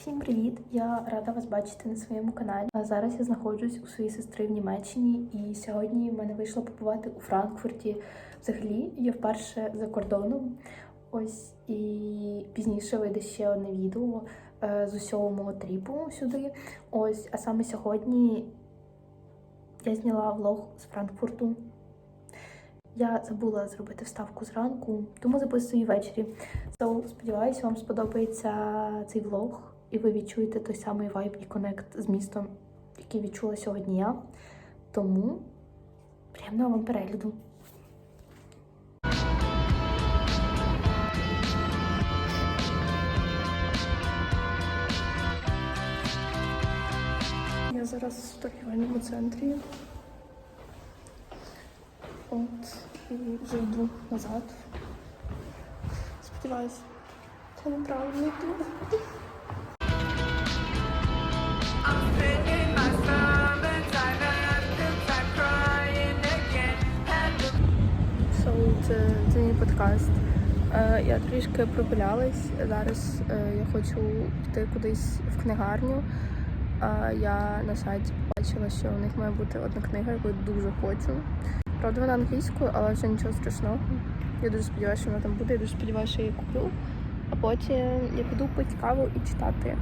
Всім привіт! Я рада вас бачити на своєму каналі. А зараз я знаходжусь у своїй сестри в Німеччині, і сьогодні в мене вийшло побувати у Франкфурті. Взагалі, я вперше за кордоном. Ось і пізніше вийде ще одне відео е, з усього мого тріпу сюди. Ось, а саме сьогодні я зняла влог з Франкфурту. Я забула зробити вставку зранку, тому записую ввечері. So, сподіваюся, вам сподобається цей влог, і ви відчуєте той самий вайб і конект з містом, який відчула сьогодні я. Тому приємного вам перегляду. Я зараз в торгівельному центрі. От, і вже йду назад. Сподіваюсь, це неправильно йду. Це, це мій подкаст. Е, я трішки прогулялась. Зараз е, я хочу піти кудись в книгарню. Е, я на сайті побачила, що у них має бути одна книга, яку я дуже хочу. Правда, вона англійською, але вже нічого страшного. Я дуже сподіваюся, що вона там буде. Я дуже сподіваюся, що я її куплю. А потім я піду пити каву і читати.